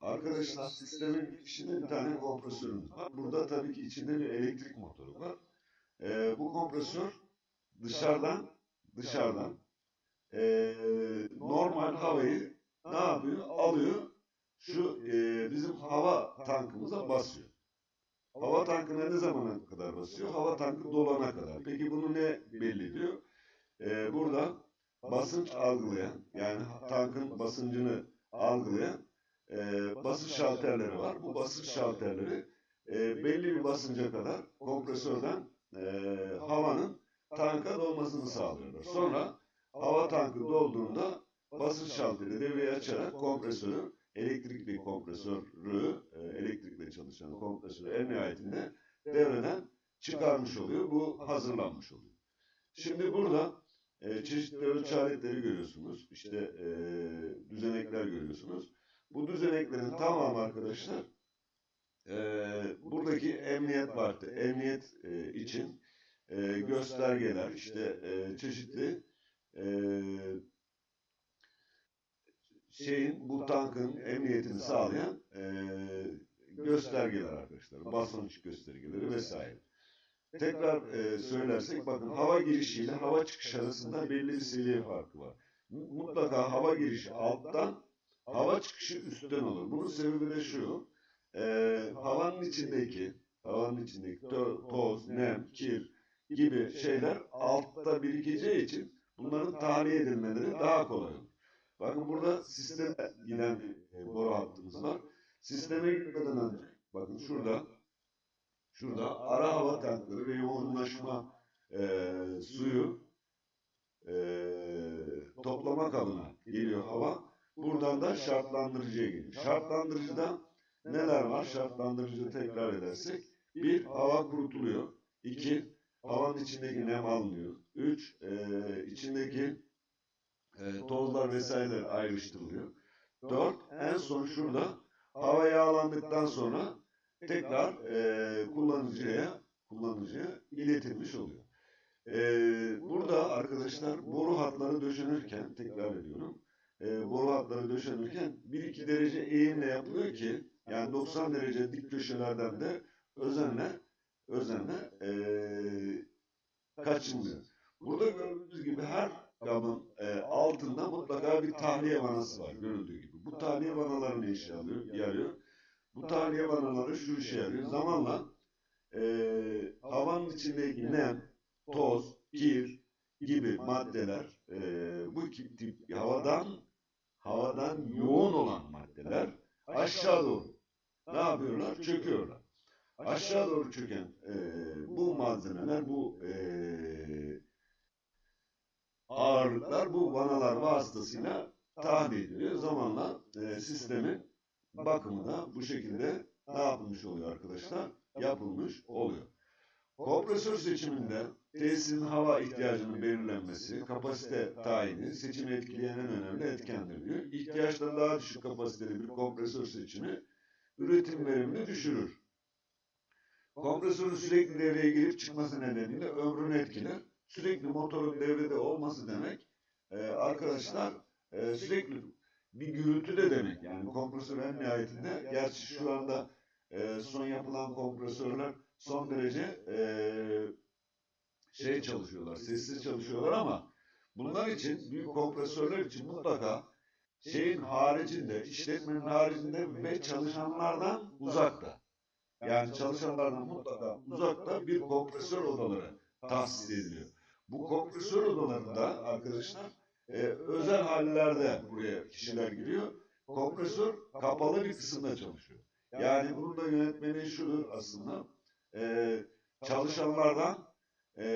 Arkadaşlar sistemin içinde bir tane kompresörümüz var. Burada tabii ki içinde bir elektrik motoru var. Ee, bu kompresör dışarıdan dışarıdan ee, normal havayı ne yapıyor? Alıyor. Şu ee, bizim hava tankımıza basıyor. Hava tankına ne zamana kadar basıyor? Hava tankı dolana kadar. Peki bunu ne belli ediyor? Ee, burada basınç algılayan yani tankın basıncını algılayan e, basınç şalterleri var. Bu basınç şalterleri e, belli bir basınca kadar kompresörden e, havanın tanka dolmasını sağlıyorlar. Sonra hava tankı dolduğunda basınç şalteri devreye açarak kompresörü elektrikli kompresörü e, elektrikle çalışan kompresörü en nihayetinde devreden çıkarmış oluyor. Bu hazırlanmış oluyor. Şimdi burada e, çeşitli ölçü aletleri görüyorsunuz. İşte e, düzenekler görüyorsunuz. Bu düzeneklerin tamamı arkadaşlar e, buradaki emniyet vardı. Emniyet e, için e, göstergeler, işte e, çeşitli e, şeyin bu tankın emniyetini sağlayan e, göstergeler arkadaşlar. Basınç göstergeleri vesaire. Tekrar e, söylersek bakın hava girişiyle hava çıkışı arasında belli bir seviye farkı var. Mutlaka hava girişi alttan, hava çıkışı üstten olur. Bunun sebebi de şu. E, havanın içindeki havanın içindeki to- toz, nem, kir gibi şeyler altta birikeceği için bunların tahliye edilmeleri daha kolay olur. Bakın burada sisteme giden e, boru hattımız var. Sisteme gitmeden önce bakın şurada Şurada ara hava tankları ve yoğunlaşma e, suyu e, toplama kabına geliyor hava. Buradan da şartlandırıcıya geliyor. Şartlandırıcıda neler var? Şartlandırıcıda tekrar edersek. Bir, hava kurutuluyor. İki, havanın içindeki nem alınıyor. Üç, e, içindeki e, tozlar vesaireler ayrıştırılıyor. Dört, en son şurada hava yağlandıktan sonra tekrar e, kullanıcıya kullanıcıya iletilmiş oluyor. E, burada arkadaşlar boru hatları döşenirken tekrar ediyorum. E, boru hatları döşenirken 1-2 derece eğimle yapılıyor ki yani 90 derece dik köşelerden de özenle özenle e, kaçınmıyor. Burada gördüğünüz gibi her kabın e, altında mutlaka bir tahliye vanası var görüldüğü gibi. Bu tahliye vanaları ne işe yarıyor? yarıyor? Bu tahliye vanaları şu işe yarıyor. Zamanla e, havanın içindeki nem, toz, kir gibi maddeler e, bu tip havadan havadan yoğun olan maddeler aşağı doğru ne yapıyorlar? Çöküyorlar. Aşağı doğru çöken e, bu malzemeler, bu e, ağırlıklar bu vanalar vasıtasıyla tahliye ediliyor. Zamanla e, sistemin bakımı da bu şekilde ne yapılmış oluyor arkadaşlar? Yapılmış oluyor. Kompresör seçiminde tesisin hava ihtiyacının belirlenmesi, kapasite tayini seçimi etkileyen en önemli etkendir diyor. İhtiyaçtan daha düşük kapasiteli bir kompresör seçimi üretim verimini düşürür. Kompresörün sürekli devreye girip çıkması nedeniyle ömrünü etkiler. Sürekli motorun devrede olması demek e, arkadaşlar e, sürekli bir gürültü de demek. Yani kompresör en nihayetinde gerçi şu anda e, son yapılan kompresörler son derece e, şey çalışıyorlar, sessiz çalışıyorlar ama bunlar için büyük kompresörler için mutlaka şeyin haricinde, işletmenin haricinde ve çalışanlardan uzakta. Yani çalışanlardan mutlaka uzakta bir kompresör odaları tahsis ediliyor. Bu kompresör odalarında arkadaşlar e, özel hallerde buraya kişiler giriyor. Kompresör kapalı bir kısımda çalışıyor. Yani bunun da yönetmeni şudur aslında. E, çalışanlardan e,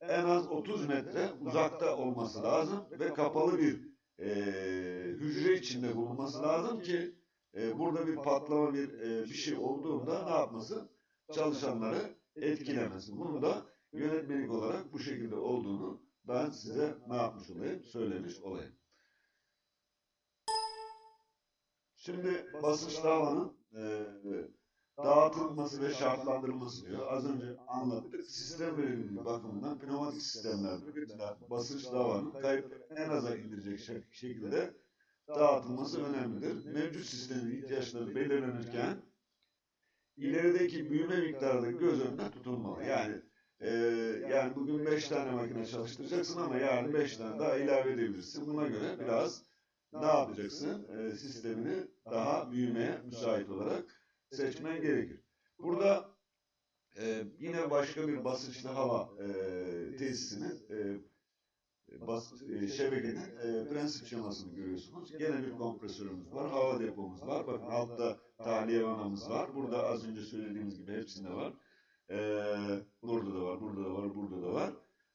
en az 30 metre uzakta olması lazım ve kapalı bir e, hücre içinde bulunması lazım ki e, burada bir patlama bir e, bir şey olduğunda ne yapmasın? Çalışanları etkilemesin. Bunu da yönetmelik olarak bu şekilde olduğunu ben size ne yapmış olayım? Söylemiş olayım. Şimdi basınç davanın e, dağıtılması ve şartlandırılması diyor. Az önce anlattık. Sistem verimliliği bakımından pneumatik sistemlerde üretilen basınç davanın kayıpları en aza indirecek şek- şekilde dağıtılması önemlidir. Mevcut sistemin ihtiyaçları belirlenirken ilerideki büyüme miktarı göz önünde tutulmalı. Yani e, yani bugün 5 tane makine çalıştıracaksın ama yarın 5 tane daha ilave edebilirsin. Buna göre biraz ne yapacaksın? E, sistemini daha büyümeye müsait olarak seçmen gerekir. Burada e, yine başka bir basınçlı hava e, tesisinin e, bas, e, şebekenin e, prensip şemasını görüyorsunuz. Gene bir kompresörümüz var, hava depomuz var. Bakın altta tahliye vanamız var. Burada az önce söylediğimiz gibi hepsinde var. E, burada da var, burada da var, burada da var.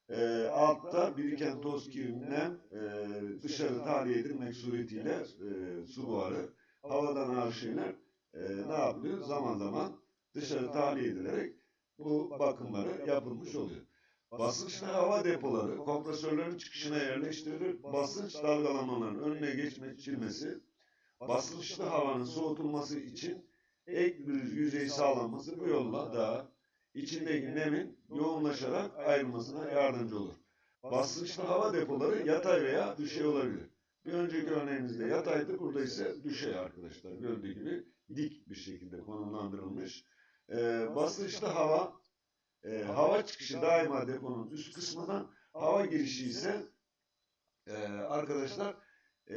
E, altta biriken toz kirinden e, dışarı tahliye edilmek suretiyle e, su buharı, havadan ağır şeyler e, ne yapılıyor? Zaman zaman dışarı tahliye edilerek bu bakımları yapılmış oluyor. Basınçlı hava depoları kompresörlerin çıkışına yerleştirilir. Basınç dalgalanmalarının önüne geçilmesi, basınçlı havanın soğutulması için ek bir yüzey sağlanması bu yolla da içindeki nemin yoğunlaşarak ayrılmasına yardımcı olur. Basınçlı hava depoları yatay veya düşey olabilir. Bir önceki örneğimizde yataydı, burada ise düşey arkadaşlar. Gördüğü gibi dik bir şekilde konumlandırılmış. Ee, basınçlı hava e, hava çıkışı daima deponun üst kısmına, hava girişi ise e, arkadaşlar e,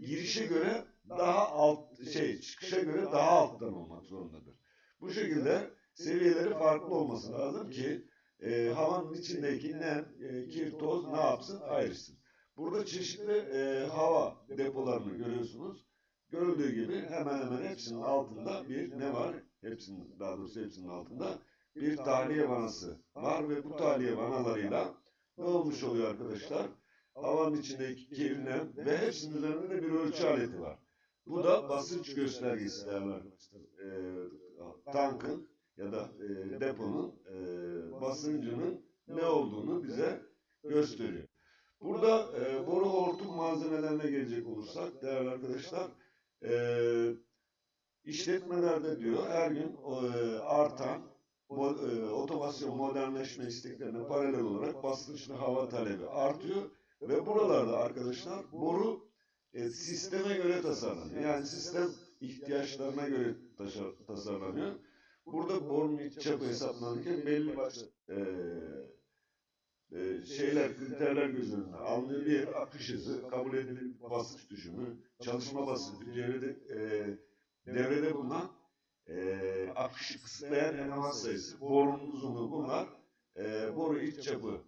girişe göre daha alt şey çıkışa göre daha alttan olmak zorundadır. Bu şekilde seviyeleri farklı olması lazım ki e, havanın içindeki nem, e, kir, toz ne yapsın ayrışsın. Burada çeşitli e, hava depolarını görüyorsunuz. Görüldüğü gibi hemen hemen hepsinin altında bir ne var? Hepsinin daha doğrusu hepsinin altında bir tahliye vanası var ve bu tahliye vanalarıyla ne olmuş oluyor arkadaşlar? Havanın içindeki kirlenen ve hepsinin üzerinde de bir ölçü aleti var. Bu da basınç göstergesi değerli. E, tankın ya da e, deponun e, basıncının ne olduğunu bize gösteriyor. Burada e, boru hortum malzemelerine gelecek olursak değerli arkadaşlar e, işletmelerde diyor her gün e, artan mo, e, otomasyon modernleşme isteklerine paralel olarak basınçlı hava talebi artıyor ve buralarda arkadaşlar boru e, sisteme göre tasarlanıyor. Yani sistem ihtiyaçlarına göre tasarlanıyor. Burada borunun iç çapı hesaplanırken belli başlı e, e, şeyler, kriterler göz önüne alınıyor. Bir, akış hızı, kabul edilen basınç düşümü, çalışma basıncı, devrede, e, devrede bulunan e, akışı kısıtlayan eleman sayısı, borunun uzunluğu bunlar, e, boru iç çapı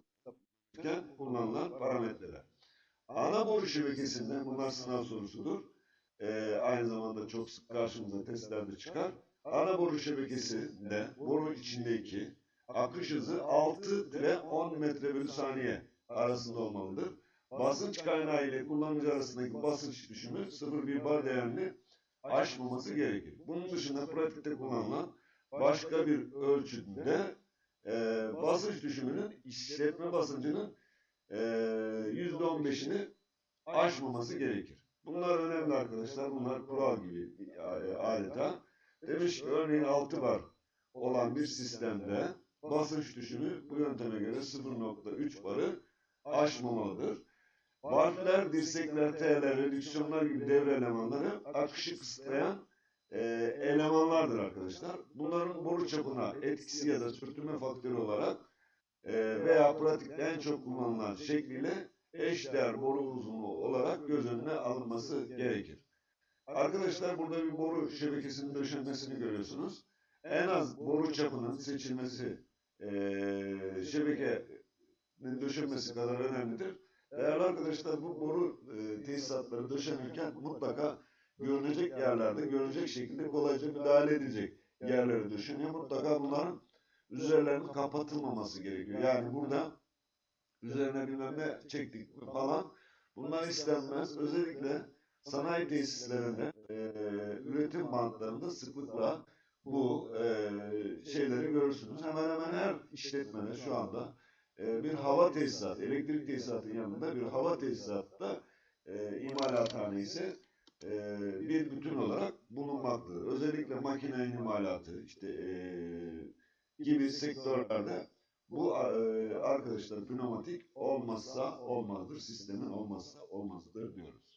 kullanılan parametreler. Ana boru şebekesinde bunlar sınav sorusudur. E, aynı zamanda çok sık karşımıza testlerde çıkar. Ana boru şebekesinde boru içindeki akış hızı 6-10 metre bölü saniye arasında olmalıdır. Basınç kaynağı ile kullanıcı arasındaki basınç düşümü 0,1 bar değerini aşmaması gerekir. Bunun dışında pratikte kullanılan başka bir ölçüde e, basınç düşümünün işletme basıncının e, %15'ini aşmaması gerekir. Bunlar önemli arkadaşlar. Bunlar kural gibi e, adeta. Demiş ki örneğin 6 bar olan bir sistemde basınç düşümü bu yönteme göre 0.3 barı aşmamalıdır. Valfler, dirsekler, T'ler, redüksiyonlar gibi devre elemanları akışı kısıtlayan e, elemanlardır arkadaşlar. Bunların boru çapına etkisi ya da sürtünme faktörü olarak e, veya pratikte en çok kullanılan şekliyle eşdeğer boru uzunluğu olarak göz önüne alınması gerekir. Arkadaşlar burada bir boru şebekesinin döşenmesini görüyorsunuz. En az boru çapının seçilmesi e, şebekenin döşenmesi kadar önemlidir. Değerli arkadaşlar bu boru e, tesisatları döşenirken mutlaka görünecek yerlerde görünecek şekilde kolayca müdahale edilecek yerlere döşeniyor. Mutlaka bunların üzerlerinin kapatılmaması gerekiyor. Yani burada üzerine bilmem ne çektik falan bunlar istenmez. Özellikle sanayi tesislerinde e, üretim bantlarında sıklıkla bu e, şeyleri görürsünüz. Hemen hemen her işletmede şu anda e, bir hava tesisatı, elektrik tesisatının yanında bir hava tesisatı e, imalathane ise e, bir bütün olarak bulunmaktadır. Özellikle makine imalatı işte e, gibi sektörlerde bu e, arkadaşlar pneumatik olmazsa olmazdır, sistemin olmazsa olmazdır diyoruz.